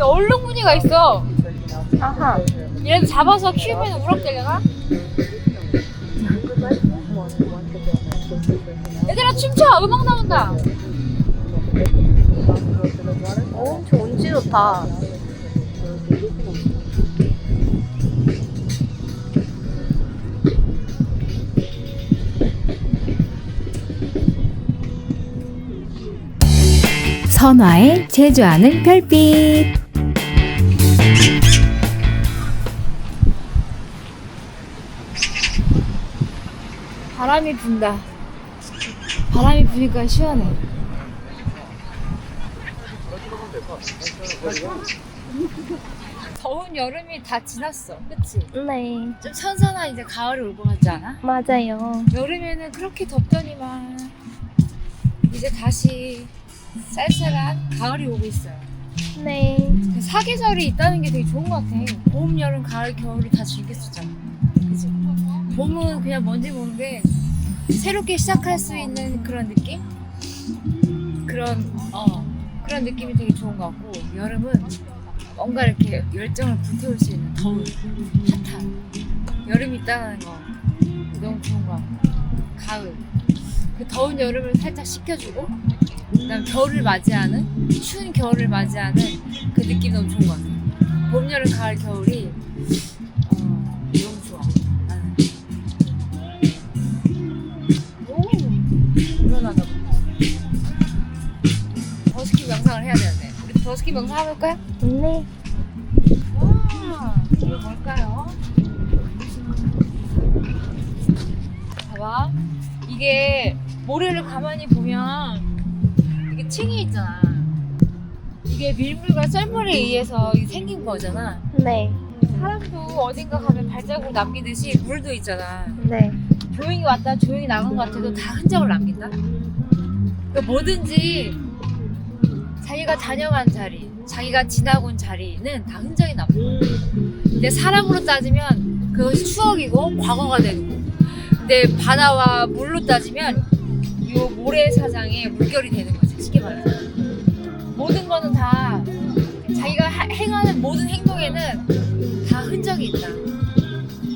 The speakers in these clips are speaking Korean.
근데 얼룩 무늬가 있어. 아하. 얘네들 잡아서 키우면 우럭되려나? 얘들아 춤춰 음악 나온다. 어, 엄청 운치 좋다. 선화에 제주하는 별빛. 바람이 분다. 바람이 부니까 시원해. 더운 여름이 다 지났어. 그치? 네, 좀 선선한 이제 가을이 올 것 같지 않아? 맞아요. 여름에는 그렇게 덥더니만 이제 다시 쌀쌀한 가을이 오고 있어요. 네, 그 사계절이 있다는 게 되게 좋은 것 같아. 봄, 여름, 가을, 겨울이 다 즐길 수 있잖아. 그치? 봄은 그냥 뭔지 모르게 새롭게 시작할 수 있는 그런 느낌? 그런, 어, 그런 느낌이 되게 좋은 것 같고, 여름은 뭔가 이렇게 열정을 불태울 수 있는 더운, 핫한 여름이 있다는 거 너무 좋은 것 같고, 가을. 그 더운 여름을 살짝 식혀주고, 그다음 겨울을 맞이하는 추운 겨울을 맞이하는 그 느낌 너무 좋은 것 같아. 봄, 여름, 가을, 겨울이 버스킹 명상 해볼까요? 네. 와, 이거 뭘까요? 봐봐. 이게 모래를 가만히 보면 이게 층이 있잖아. 이게 밀물과 썰물에 의해서 이게 생긴 거잖아. 네, 사람도 어딘가 가면 발자국 남기듯이 물도 있잖아. 네. 조용히 왔다 조용히 나간 것 같아도 다 흔적을 남긴다. 그러니까 뭐든지 자기가 다녀간 자리, 자기가 지나고 온 자리는 다 흔적이 거야. 근데 사람으로 따지면 그것이 추억이고 과거가 되는 거고. 근데 바다와 물로 따지면 이 모래사장의 물결이 되는 거지. 쉽게 말해서. 모든 거는 다 자기가 하- 행하는 모든 행동에는 다 흔적이 있다.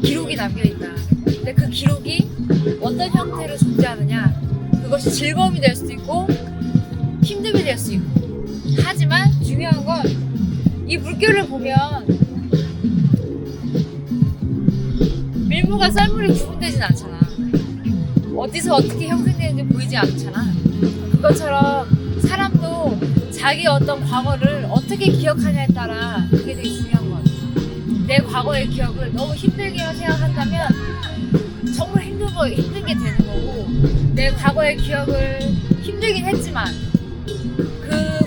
기록이 남겨 있다. 근데 그 기록이 어떤 형태로 존재하느냐 그것이 즐거움이 될 수도 있고 힘듦이 될 수 있고 하지만 중요한 건 이 물결을 보면 밀물과 썰물이 구분되진 않잖아. 어디서 어떻게 형성되는지 보이지 않잖아. 그것처럼 사람도 자기 어떤 과거를 어떻게 기억하냐에 따라 그게 되게 중요한 것 같아. 내 과거의 기억을 너무 힘들게 생각한다면 정말 힘든 거 힘든 게 되는 거고 내 과거의 기억을 힘들긴 했지만 그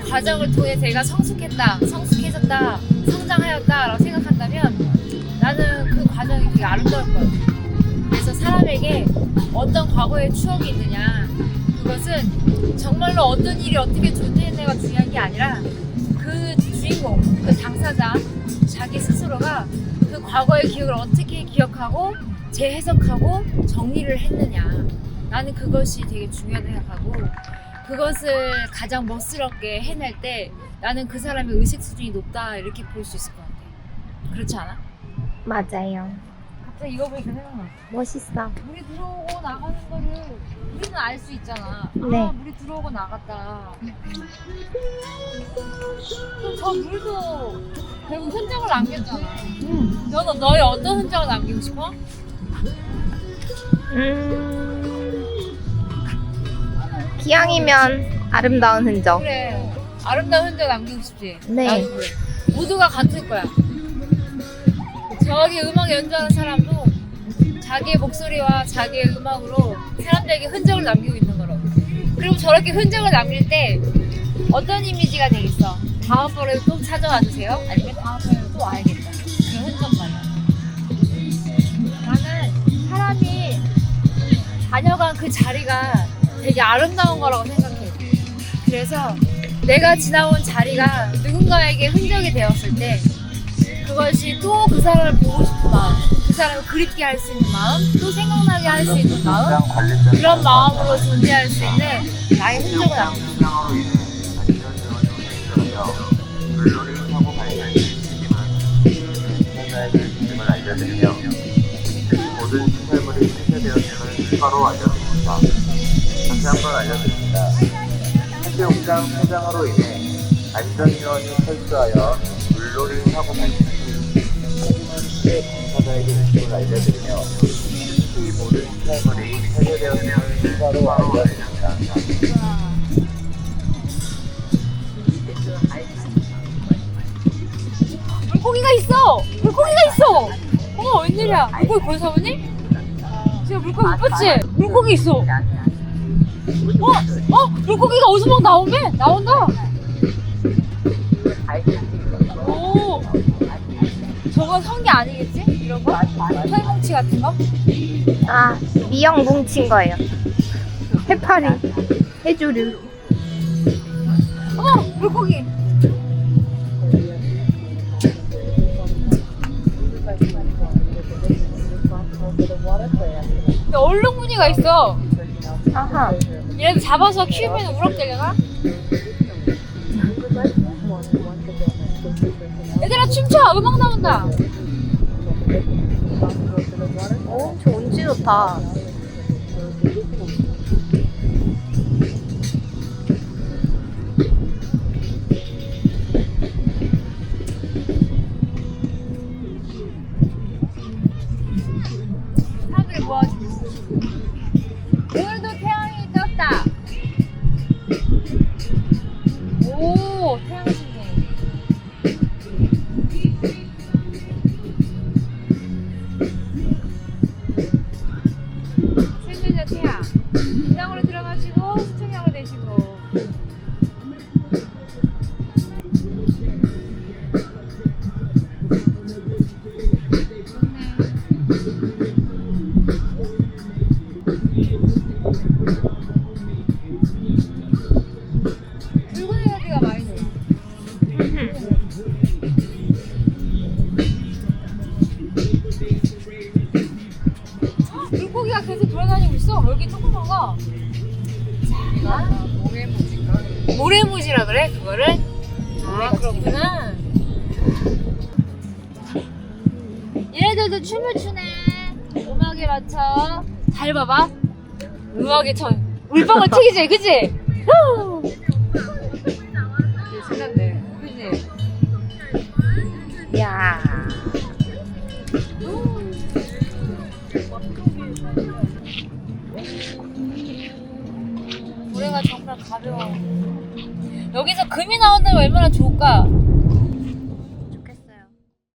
과정을 통해 내가 성숙했다, 성숙해졌다, 성장하였다라고 생각한다면 나는 그 과정이 되게 아름다울 것 같아. 그래서 사람에게 어떤 과거의 추억이 있느냐 그것은 정말로 어떤 일이 어떻게 존재했냐가 중요한 게 아니라 그 주인공, 그 당사자, 자기 스스로가 그 과거의 기억을 어떻게 기억하고 재해석하고 정리를 했느냐. 나는 그것이 되게 중요하다고 생각하고 그것을 가장 멋스럽게 해낼 때 나는 그 사람의 의식 수준이 높다 이렇게 볼 수 있을 것 같아. 그렇지 않아? 맞아요. 갑자기 이거 보니까 생각나. 멋있어. 물이 들어오고 나가는 거를 우리는 알 수 있잖아. 네. 아, 물이 들어오고 나갔다. 그럼 저 물도 결국 흔적을 남겼잖아. 너는 너의 어떤 흔적을 남기고 싶어? 음. 기왕이면 아름다운 흔적. 그래. 아름다운 흔적 남기고 싶지. 네. 나도 그래. 모두가 같을 거야. 저기 음악 연주하는 사람도 자기의 목소리와 자기의 음악으로 사람들에게 흔적을 남기고 있는 거라고. 그리고 저렇게 흔적을 남길 때 어떤 이미지가 되겠어? 다음번에도 또 찾아와 주세요. 아니면 다음번에도 또 와야겠다. 그 흔적만. 나는 사람이 다녀간 그 자리가 되게 아름다운 거라고 생각해요. 그래서 내가 지나온 자리가 누군가에게 흔적이 되었을 때 그것이 또 그 사람을 보고 싶은 마음, 그 사람을 그립게 할 수 있는 마음, 또 생각나게 할 수 있는 마음, 그런 마음으로 존재할 수 있는 나의 흔적을 남깁니다. 모든 생물이 생태되었음을 추가로 알려 한번 알려드립니다. 해수욕장 폐장으로 인해 안전요원이 철수하여 물놀이 사고 발생 시 책임은 피해 당사자에게 있음을 알려드리며 이 모든 시설물이 폐쇄되었음을 추가로 알려드립니다. 물고기가 있어! 물고기가 있어! 어머, 웬일이야? 물고기 보여, 사모님? 제가 물고기 못 봤지? 물고기 있어! 어? 어? 물고기가 어디서 막 나오네? 나온다! 오! 저건 성게 아니겠지? 이런 거? 털뭉치 같은 거? 아, 미역 뭉친 거예요. 해파리, 해조류. 어머! 물고기! 근데 얼룩무늬가 있어. 아하. 얘네들 잡아서 키우면 우럭되려나? 얘들아 춤춰! 음악 나온다! 오, 저 운치 좋다. 여기. 모래무지가? 모래무지라 그래? 그거를? 아, 그렇구나. 얘네들도 춤을 추네. 음악에 맞춰. 잘 봐봐. 음악에 저 물방울 튀기지, 그지? 나온다면 얼마나 좋을까?